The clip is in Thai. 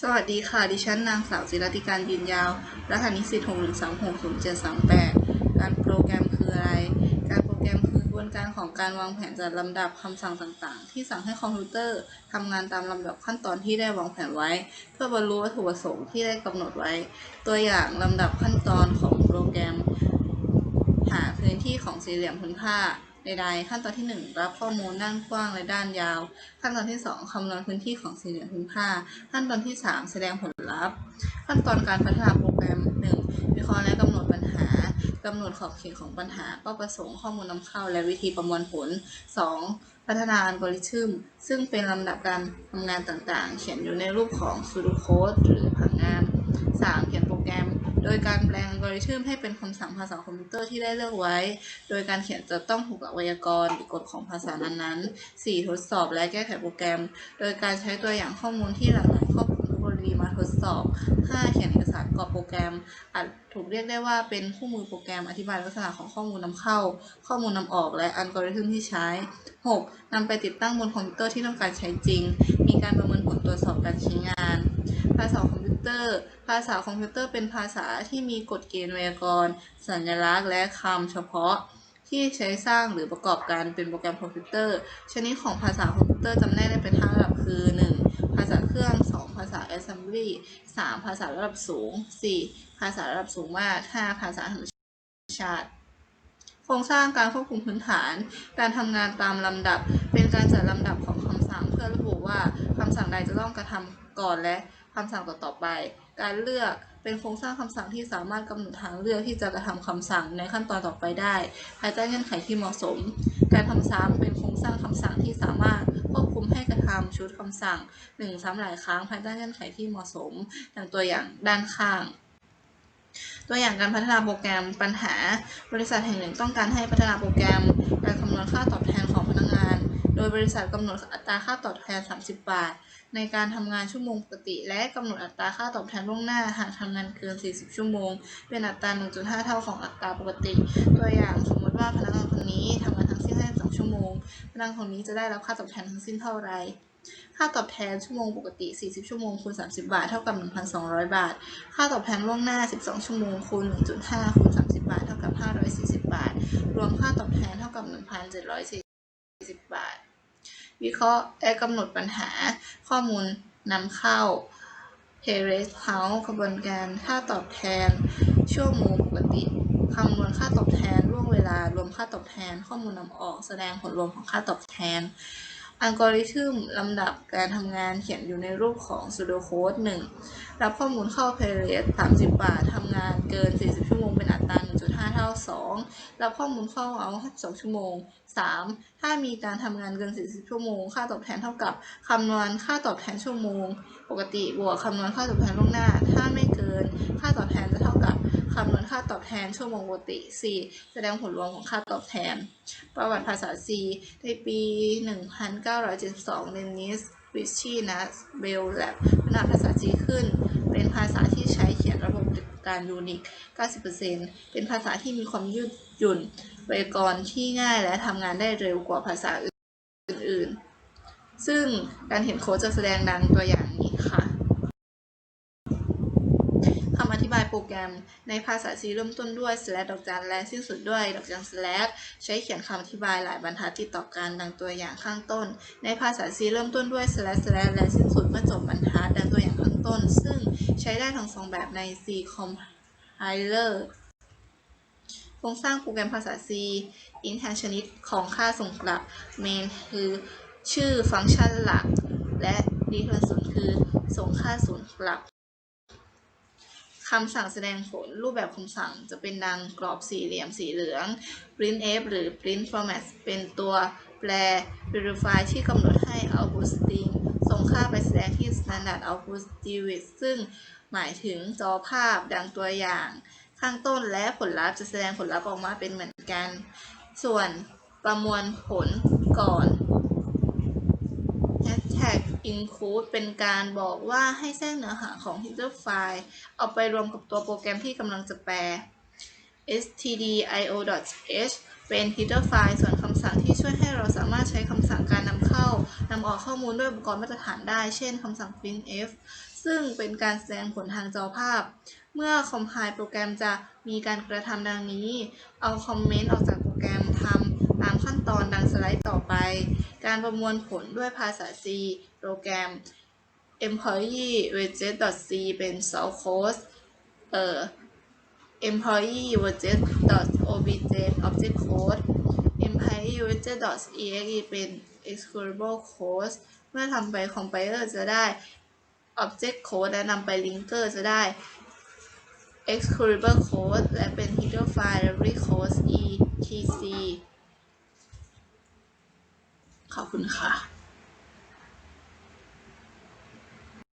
สวัสดีค่ะ ดิฉันนางสาวจิรติการยืนยาว รหัสนิสิตหกหนึ่งสามหกศูนย์เจ็ดสามแปดการโปรแกรมคืออะไร การโปรแกรมคือกระบวนการของการวางแผนจัดลำดับคำสั่งต่าง ๆ ที่สั่งให้คอมพิวเตอร์ทำงานตามลำดับขั้นตอนที่ได้วางแผนไว้ เพื่อบรรลุวัตถุประสงค์ที่ได้กำหนดไว้ ตัวอย่างลำดับขั้นตอนของโปรแกรม หาพื้นที่ของสี่เหลี่ยมผืนผ้า ใดๆ ขั้นตอนที่ 1 รับข้อมูลด้านกว้างและด้านยาว ขั้นตอนที่ 2 คำนวณพื้นที่ของสี่เหลี่ยมผืนผ้า ขั้นตอนที่ 3 แสดงผลลัพธ์ ขั้นตอนการพัฒนาโปรแกรม 1. วิเคราะห์และกำหนดปัญหากำหนดขอบเขตของปัญหาเป้าประสงค์ข้อมูลนำเข้า และวิธีประมวลผล 2. พัฒนาอัลกอริทึม ซึ่งเป็นลำดับการทำงานต่างๆ เขียนอยู่ในรูปของ pseudocode หรือผังงาน 3. เขียนโปรแกรม โดยการแปลงอัลกอริทึมให้เป็นคำสั่งภาษาคอมพิวเตอร์ที่ได้เลือกไว้ โดยการเขียนจะต้องถูกหลักไวยากรณ์หรือกฎของภาษานั้นๆ 4. ทดสอบและแก้ไขโปรแกรม โดยการใช้ตัวอย่างข้อมูลที่หลากหลายครอบคลุมเทคโนโลยีมาทดสอบ 5. เขียนเอกสารกรอบโปรแกรม อาจถูกเรียกได้ว่าเป็นคู่มือโปรแกรมอธิบายลักษณะของข้อมูลนำเข้า ข้อมูลนำออกและอัลกอริทึมที่ใช้ 6. นำไปติดตั้งบนคอมพิวเตอร์ที่ต้องการใช้จริง มีการประเมินผลตรวจสอบการใช้งานาษาคอมพิวเตอร์ ภาษาคอมพิวเตอร์เป็นภาษาที่มีกฎเกณฑ์ไวยากรณ์ สัญลักษณ์ และคำเฉพาะ ที่ใช้สร้างหรือประกอบการเป็นโปรแกรมคอมพิวเตอร์ ชนิดของภาษาคอมพิวเตอร์จำแนกได้เป็นห้าระดับคือ 1. ภาษาเครื่อง 2. ภาษา assembly 3. ภาษาระดับสูง 4. ภาษาระดับสูงมาก 5. ภาษาธรรมชาติโครงสร้างการควบคุมพื้นฐาน การทำงานตามลำดับ เป็นการจัดลำดับของคำสั่งเพื่อระบุว่าคำสั่งใดจะต้องกระทำก่อนและ คำสั่งต่อๆไป การเลือกเป็นโครงสร้างคำสั่งที่สามารถกำหนดทางเลือกที่จะกระทำคำสั่งในขั้นตอนต่อไปได้ ภายใต้เงื่อนไขที่เหมาะสม การทำซ้ำเป็นโครงสร้างคำสั่งที่สามารถควบคุมให้กระทำชุดคำสั่งหนึ่งซ้ำหลายครั้งภายใต้เงื่อนไขที่เหมาะสมดังตัวอย่างด้านข้าง ตัวอย่างการพัฒนาโปรแกรมปัญหา บริษัทแห่งหนึ่งต้องการให้พัฒนาโปรแกรม การคำนวณค่าตอบแท บริษัทกำหนดอัตราค่าตอบแทน 30 บาท ในการทำงานชั่วโมงปกติ และกำหนดอัตราค่าตอบแทนล่วงหน้าหากทำงานเกิน 40 ชั่วโมง เป็นอัตรา 1.5 เท่าของอัตราปกติ ตัวอย่างสมมติว่าพนักงานคนนี้ทำงานทั้งสิ้น 52 ชั่วโมง พนักงานคนนี้จะได้รับค่าตอบแทนทั้งสิ้นเท่าไหร่ค่าตอบแทนชั่วโมงปกติ 40 ชั่วโมงคูณ 30 บาท เท่ากับ 1,200 บาท ค่าตอบแทนล่วงหน้า 12 ชั่วโมงคูณ 1.5 คูณ 30 บาท เท่ากับ 540 บาท รวมค่าตอบแทนเท่ากับ 1,740 บาท วิเคราะห์และกำหนดปัญหาข้อมูลนำเข้า p a r a t e House กระบวนการค่าตอบแทน ชั่วโมงปกติคำนวณค่าตอบแทนล่วงเวลารวมค่าตอบแทน ข้อมูลนำออกแสดงผลรวมของค่าตอบแทน อัลกอริทึมลำดับการทำงานเขียนอยู่ในรูปของ pseudocode 1รับข้อมูลเข้า p a y r a t e 30 บาททำงานเกิน 40 ชั่วโมงเป็นอัตรา 1.5เท่า2รับข้อมูลเข้าเอา2ชั่วโมง 3. ถ้ามีการทำงานเกิน 40 ชั่วโมง ค่าตอบแทนเท่ากับคำนวณค่าตอบแทนชั่วโมง ปกติบวกคำนวณค่าตอบแทนล่วงหน้า ถ้าไม่เกิน ค่าตอบแทนจะเท่ากับคำนวณค่าตอบแทนชั่วโมงปกติ 4. แสดงผลรวมของค่าตอบแทน ประวัติภาษา C ในปี 1972เดนิสวิชชีนัสเบลแลบพัฒนาภาษา C ขึ้น เป็นภาษาที่ใช้เขียนระบบปฏิบัติการยูนิค 90%เป็นภาษาที่มีความยืดหยุ่นไวยากรณ์ที่ง่ายและทำงานได้เร็วกว่าภาษาอื่นๆ ซึ่งการเห็นโค้ดจะแสดงดังตัวอย่างนี้ค่ะ คำอธิบาย โปรแกรมในภาษา C เริ่มต้นด้วย slash ดอกจันและสิ้นสุดด้วย ดอกจัน slash ใช้เขียนคำอธิบายหลายบรรทัดติดต่อกันดังตัวอย่างข้างต้น ในภาษา C เริ่มต้นด้วย slash slash และสิ้นสุดเมื่อจบบรรทัดดังตัวอย่างข้างต้น ซึ่งใช้ได้ทั้งสองแบบใน C compiler โครงสร้างโปรแกรมภาษา C intent ชนิดของค่าส่งกลับ main คือชื่อฟังก์ชันหลัก และ return ศูนย์คือส่งค่าศูนย์กลับ คำสั่งแสดงผล รูปแบบคำสั่งจะเป็นดังกรอบสี่เหลี่ยมสีเหลือง printf หรือ print format เป็นตัวแปล verify ที่กำหนดให้ output string ส่งค่าไปแสดงที่ standard output device ซึ่งหมายถึงจอภาพดังตัวอย่างข้างต้นและผลลัพธ์จะแสดงผลลัพธ์ออกมาเป็นเหมือนกัน ส่วนประมวลผลก่อน include เป็นการบอกว่าให้แทรกเนื้อหาของ header file เอาไปรวมกับตัวโปรแกรมที่กำลังจะแปล stdio.h เป็น header file ส่วนคำสั่งที่ช่วยให้เราสามารถใช้คำสั่งการนำเข้านำออกข้อมูลด้วยอุปกรณ์มาตรฐานได้ เช่นคำสั่ง printf ซึ่งเป็นการแสดงผลทางจอภาพ เมื่อคอมไพล์โปรแกรมจะมีการกระทำดังนี้ เอาคอมเมนต์ออกจากโปรแกรมทำ ตอนดังสไลด์ต่อไป การประมวลผลด้วยภาษา C โปรแกรม employee widget c เป็น source code เอ่อ employee widget obj object code employee widget exe เป็น executable code เมื่อทำไป compiler จะได้ object code และนำไป linker จะได้ executable code และเป็น header file library code etc ขอบคุณค่ะ